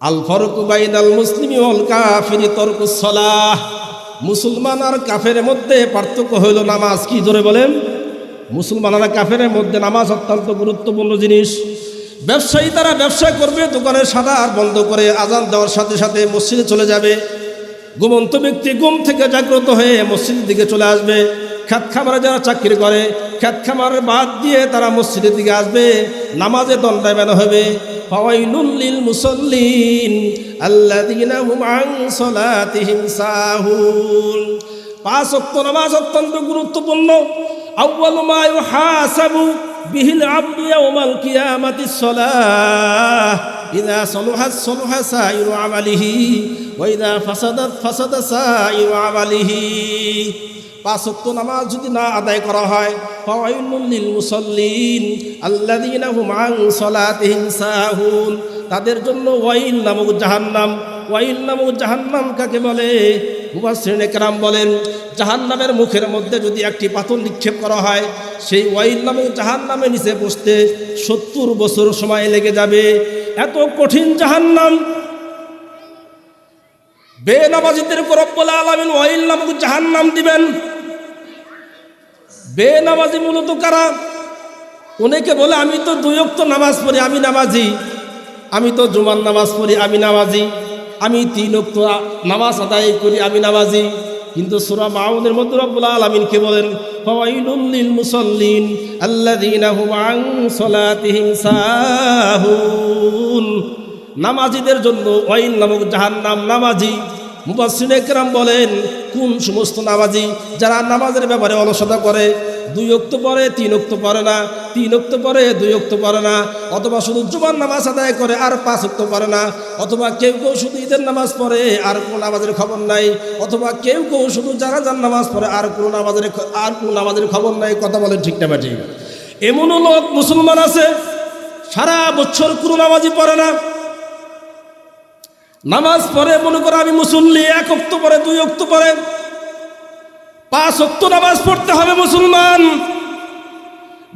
আল ফরকু বাইন আল মুসলিম all কাফির তরকুস সলাহ। মুসলমান আর কাফের মধ্যে পার্থক্য হইল নামাজ, কি ধরে বলেন? মুসলমান আর কাফের মধ্যে নামাজ অত্যন্ত গুরুত্বপূর্ণ জিনিস। ব্যবসায়ী তারা ব্যবসা করবে, দোকানের সাদা আর বন্ধ করে আজান দেওয়ার সাথে সাথে মসজিদে চলে যাবে। ঘুমন্ত ব্যক্তি ঘুম থেকে জাগ্রত হয়ে মসজিদের দিকে চলে আসবে। খ্যাত খামারে যারা চাকরি করে খ্যাত খামারের বাদ দিয়ে তারা মসজিদের দিকে আসবে, নামাজে দণ্ডায়মান হবে। ফাওয়াইলুল লিল মুসাল্লিন নামাজ অত্যন্ত গুরুত্বপূর্ণ। আউয়ালু মা ইউহাসাবু বিহিল সালাহ। সাইরু আমালিহি। পাঁচ নামাজ যদি না আদায় করা হয় তাদের জন্য ওয়াইল নামক জাহান্নাম, ওয়াইল নামক জাহান্নাম কাকে বলে? মুবাসসিরিন একরাম বলেন, জাহান্নামের মুখের মধ্যে যদি একটি পাথর নিক্ষেপ করা হয়, সেই ওয়াইল নামক জাহান্নামের নিচে বসতে সত্তর বছর সময় লেগে যাবে। এত কঠিন জাহান্নাম বেনামাজিদের উপর রব্বুল আলামিন ওয়াইল নামক জাহান নাম দিবেন। বেনামাজি মূলত কারা? অনেকে বলে, আমি তো দুই অক্ত নামাজ পড়ি, আমি নামাজি। আমি তো জুমার নামাজ পড়ি, আমি নামাজি। আমি তিন অক্ত নামাজ আদায় করি, আমি নামাজি। কিন্তু সুরা মাউনের মধ্যে রব্বুল আলামিনকে বলেন? ফাওয়াইলুল লিল মুসাল্লিন আল্লাযীনা হুম আন সালাতিহিম সাহুন। নামাজিদের জন্য ওয়াইল নামক জাহান নাম নামাজি। মুবাসসির একরাম বলেন, কোন সমস্ত নামাজি যারা নামাজের ব্যাপারে অলসতা করে, দুই অক্ত পরে, তিন অক্ত পরে না, তিন অক্ত পরে, দুই অক্ত পরে না, অথবা শুধু জুমার নামাজ আদায় করে আর পাঁচ অক্ত পরে না, অথবা কেউ কেউ শুধু ঈদের নামাজ পড়ে আর কোনো নামাজের খবর নাই, অথবা কেউ কেউ শুধু যারা যার নামাজ পড়ে আর কোনো নামাজের আর কোনো নামাজের খবর নাই, কথা বলেন ঠিক না ঠিক? এমনও লোক মুসলমান আছে, সারা বছর কোনো নামাজই পড়ে না নামাজ পড়ে, মনে করো আমি মুসল্লি, এক অক্ত পরে দুই অক্ত পরে পাঁচ অক্ত নামাজ পড়তে হবে মুসলমান।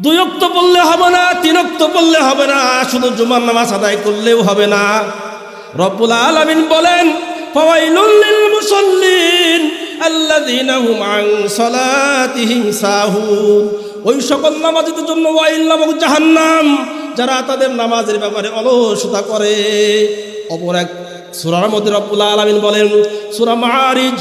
দুই অক্ত পড়লে হবে না, তিন অক্ত পড়লে হবে না, শুধু জুমার নামাজ আদায় করলেও হবে না। রব্বুল আলামিন বলেন ওই সকল নামাজীদের জন্য ওয়াইল নামক জাহান্নাম, যারা তাদের নামাজের ব্যাপারে অলসতা করে, অপর এক সূরার মধ্যে রব্বুল আলামিন বলেন সূরা মাআরিজ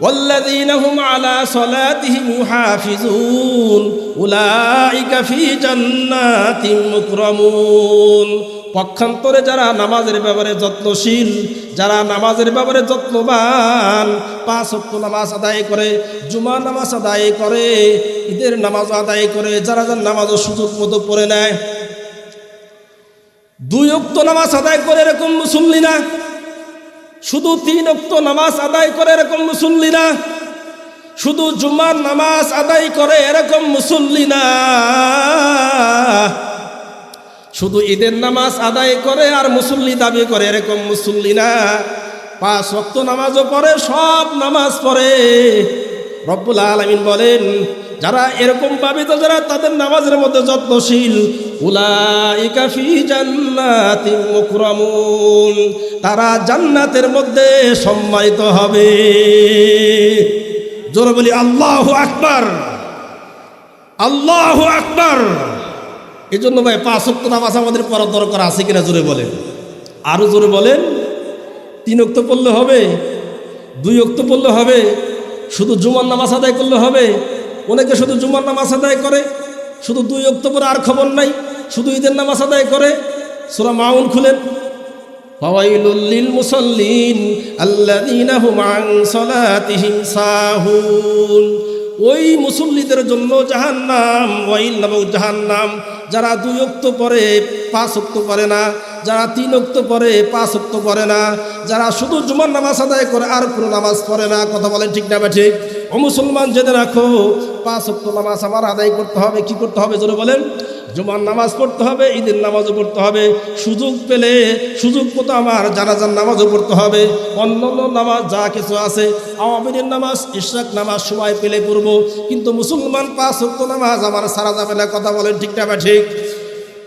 والذين هم على صلاتهم يحافظون أولئك في جنات مكرمون পক্ষান্তরে যারা নামাজের ব্যাপারে যত্নশীল যারা নামাজের ব্যাপারে যত্নবান পাঁচ অক্ট নামাজ আদায় করে জুমা নামাজ আদায় করে ঈদের নামাজ আদায় করে যারা যার নামাজও সুযোগ মতো পড়ে নেয় দুই অক্ত নামাজ আদায় করে এরকম মুসল্লি না। শুধু তিন অক্ত নামাজ আদায় করে এরকম মুসল্লি না। শুধু জুমার নামাজ আদায় করে এরকম মুসল্লি না। শুধু ঈদের নামাজ আদায় করে আর মুসল্লি দাবি করে এরকম মুসল্লি না। পাঁচ অক্ত নামাজও পড়ে, সব নামাজ পড়ে। রব্বুল আলমিন বলেন যারা এরকম পাবে তো যারা তাদের নামাজের মধ্যে যত্নশীল। তারা জান্নাতের মধ্যে সম্মানিত হবে। জোরে বলি, আল্লাহু আকবার। আল্লাহ আকবার। এই জন্য ভাই, পাঁচ অক্ত নামাজ আমাদের পড়ার দরকার আছে কিনা জোরে বলেন। আরও জোরে বলেন। তিন অক্ত পড়লে হবে, দুই অক্ত পড়লে হবে, শুধু জুমার নামাজ আদায় করলে হবে অনেকে শুধু জুমার নামাজ আদায় করে, শুধু দুই অক্ত পরে আর খবর নাই, শুধু ঈদের নামাজ আদায় করে। সুরা মাউন খুলেন। ফাওয়াইলুল মুসাল্লিন আল্লাযীনা হুম আন ওই মুসল্লিদের জন্য জাহান্নাম, ওয়াইল নামক জাহান্নাম, যারা দুই অক্ত পরে পাঁচ অক্ত পরে না, যারা তিন অক্ত পরে পাঁচ অক্ত পরে না, যারা শুধু জুমার নামাজ আদায় করে আর কোনো নামাজ পড়ে না, কথা বলেন ঠিক না ঠিক ও মুসলমান জেনে রাখো পাঁচ অক্ট নামাজ আমার আদায় করতে হবে। কি করতে হবে? যেন বলেন। জুমার নামাজ পড়তে হবে, ঈদের নামাজও পড়তে হবে। সুযোগ পেলে, সুযোগ মতো আমার জানাজার নামাজও পড়তে হবে। অন্য নামাজ যা কিছু আছে, আওয়ামীদের নামাজ, ইশরাক নামাজ সময় পেলে পড়ব। কিন্তু মুসলমান পাঁচ অক্ট নামাজ আমার সারা যাবে না কথা বলেন ঠিকঠাক ঠিক?